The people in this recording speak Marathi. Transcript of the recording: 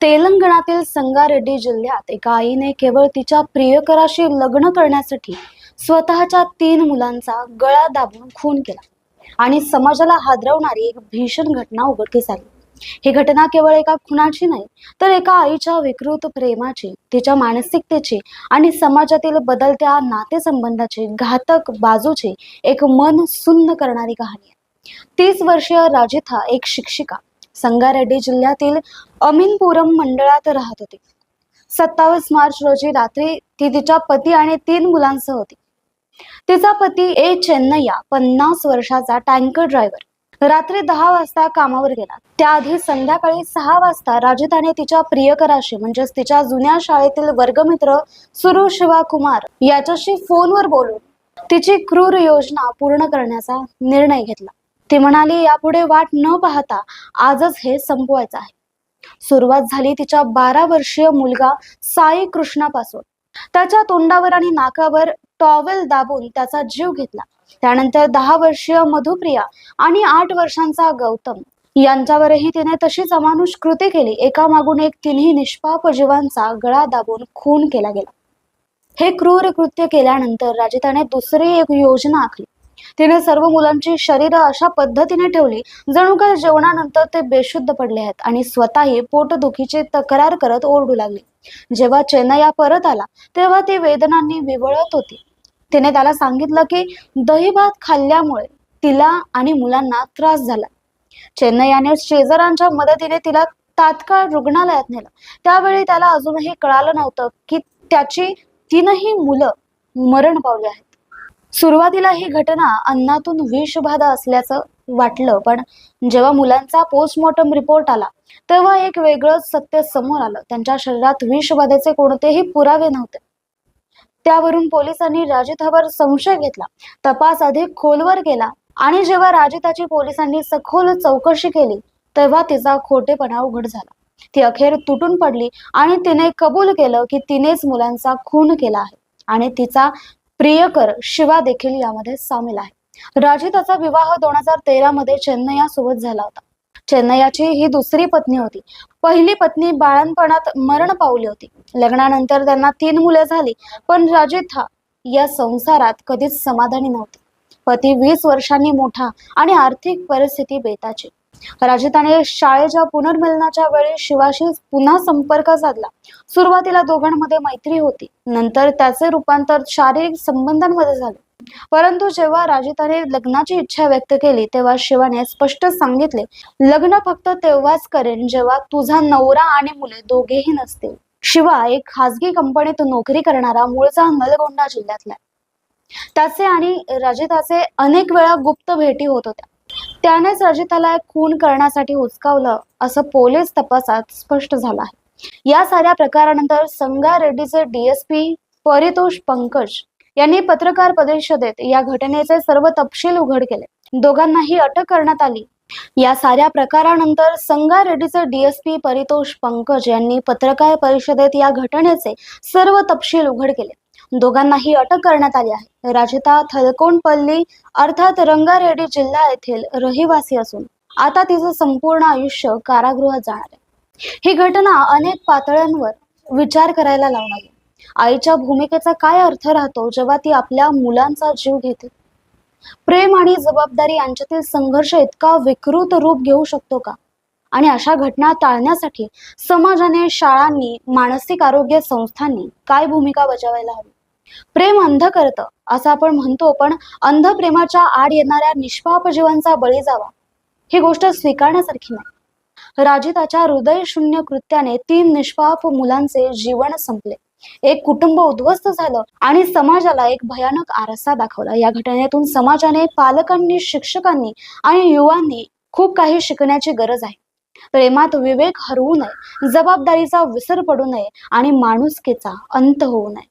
तेलंगणातील संगारेड्डी जिल्ह्यात एका आईने केवळ तिच्या प्रियकराशी लग्न करण्यासाठी स्वतःच्या तीन मुलांचा गळा दाबून खून केला आणि समाजाला हादरवणारी एक भीषण घटना उघडकीस आली. ही घटना केवळ एका खुनाची नाही तर एका आईच्या विकृत प्रेमाची तिच्या मानसिकतेची आणि समाजातील बदलत्या नातेसंबंधाची घातक बाजूची एक मन सुन्न करणारी कहाणी आहे. तीस वर्षीय राजिथा एक शिक्षिका संगारेड्डी जिल्ह्यातील अमीनपुरम मंडळात राहत होती. सत्तावीस मार्च रोजी रात्री ती तिच्या पती आणि तीन मुलांसह होती. तिचा पती ए चेन्नय्या पन्नास वर्षाचा टँकर ड्रायव्हर. रात्री दहा वाजता कामावर गेला. त्याआधी संध्याकाळी सहा वाजता राजधानी तिच्या प्रियकराशी म्हणजेच तिच्या जुन्या शाळेतील वर्गमित्र सुरू शिवा कुमार याच्याशी फोनवर बोलून तिची क्रूर योजना पूर्ण करण्याचा निर्णय घेतला. ती म्हणाली यापुढे वाट न पाहता आजच हे संपवायचं आहे. सुरुवात झाली तिच्या बारा वर्षीय मुलगा साई कृष्णापासून. त्याच्या तोंडावर आणि नाकावर टॉवेल दाबून त्याचा जीव घेतला. त्यानंतर दहा वर्षीय मधुप्रिया आणि आठ वर्षांचा गौतम. यांच्यावरही तिने तशीच अमानुष कृती केली. एका मागून एक तिन्ही निष्पाप जीवांचा गळा दाबून खून केला गेला. हे क्रूर कृत्य केल्यानंतर राजिताने दुसरी एक योजना आखली. तिने सर्व मुलांची शरीर अशा पद्धतीने ठेवली जणू काय जेवणानंतर ते बेशुद्ध पडले आहेत आणि स्वतःही पोटदुखीची तक्रार करत ओरडू लागली. जेव्हा चेन्नया परत आला तेव्हा ती वेदनांनी विवळत होती. तिने त्याला सांगितलं की दही भात खाल्ल्यामुळे तिला आणि मुलांना त्रास झाला. चेन्नयाने शेजारांच्या मदतीने तिला तात्काळ रुग्णालयात नेलं. त्यावेळी त्याला अजूनही कळालं नव्हतं की त्याची तीनही मुलं मरण पावली आहेत. सुरुवातीला ही घटना अन्नातून विषबाधा असल्याचं वाटलं पण जेव्हा मुलांचा पोस्टमॉर्टम रिपोर्ट आला तेव्हा एक वेगळंच सत्य समोर आलं. त्यांच्या शरीरात विषबाधेचे कोणतेही पुरावे नव्हते. त्यावरून पोलिसांनी राजितावर संशय घेतला. तपास अधिक खोलवर गेला आणि जेव्हा राजिताची पोलिसांनी सखोल चौकशी केली तेव्हा तिचा खोटेपणा उघड झाला. ती अखेर तुटून पडली आणि तिने कबूल केलं की तिनेच मुलांचा खून केला आहे आणि तिचा प्रियकर शिवा देखील यामध्ये सामील आहे. राजिताचा विवाह दोन हजार तेरा मध्ये चेन्नया सोबत झाला होता. चेन्नयाची ही दुसरी पत्नी होती. पहिली पत्नी बाळणपणात मरण पावली होती. लग्नानंतर त्यांना तीन मुले झाली पण राजिता या संसारात कधीच समाधानी नव्हती. पती वीस वर्षांनी मोठा आणि आर्थिक परिस्थिती बेताची. राजिताने शाळेच्या पुनर्मिलनाच्या वेळी शिवाशी पुन्हा संपर्क साधला. सुरुवातीला दोघांमध्ये मैत्री होती. नंतर त्याचे रूपांतर शारीरिक संबंधांमध्ये झाले. परंतु जेव्हा राजिताने लग्नाची इच्छा व्यक्त केली तेव्हा शिवाने स्पष्ट सांगितले लग्न फक्त तेव्हाच करेन जेव्हा तुझा नवरा आणि मुले दोघेही नसतील. शिवा एक खासगी कंपनीत नोकरी करणारा मूळचा नलगोंडा जिल्ह्यातला आहे. त्याचे आणि रजिताचे अनेक वेळा गुप्त भेटी होत होत्या. त्यानेच रजिताला खून करण्यासाठी उचकावलं असं पोलीस तपासात स्पष्ट झालं आहे. या साऱ्या प्रकारानंतर संगा रेड्डीचे डीएसपी परितोष पंकज यांनी पत्रकार परिषदेत या घटनेचे सर्व तपशील उघड केले. दोघांनाही अटक करण्यात आली. या साऱ्या प्रकारानंतर संगा रेड्डीचे डीएसपी परितोष पंकज यांनी पत्रकार परिषदेत या घटनेचे सर्व तपशील उघड केले. दोघांनाही अटक करण्यात आली आहे. राजिता थलकोंडपल्ली अर्थात रंगारेड्डी जिल्हा येथील रहिवासी असून आता तिचं संपूर्ण आयुष्य कारागृहात जाणार आहे. ही घटना अनेक पातळ्यांवर विचार करायला लावणारी. आईच्या भूमिकेचा काय अर्थ राहतो जेव्हा ती आपल्या मुलांचा जीव घेते? प्रेम आणि जबाबदारी यांच्यातील संघर्ष इतका विकृत रूप घेऊ शकतो का? आणि अशा घटना टाळण्यासाठी समाजाने शाळांनी मानसिक आरोग्य संस्थांनी काय भूमिका बजावायला हवी? प्रेम अंध करतं असं आपण म्हणतो पण अंध प्रेमाच्या आड येणाऱ्या निष्पाप जीवांचा बळी जावा. ही गोष्ट स्वीकारण्यासारखी नाही. राजिताच्या हृदय शून्य कृत्याने तीन निष्पाप मुलांचे जीवन संपले. एक कुटुंब उद्ध्वस्त झालं आणि समाजाला एक भयानक आरसा दाखवला. या घटनेतून समाजाने पालकांनी शिक्षकांनी आणि युवांनी खूप काही शिकण्याची गरज आहे. प्रेमात विवेक हरवू नये जबाबदारीचा विसर पडू नये आणि माणुसकीचा अंत होऊ नये.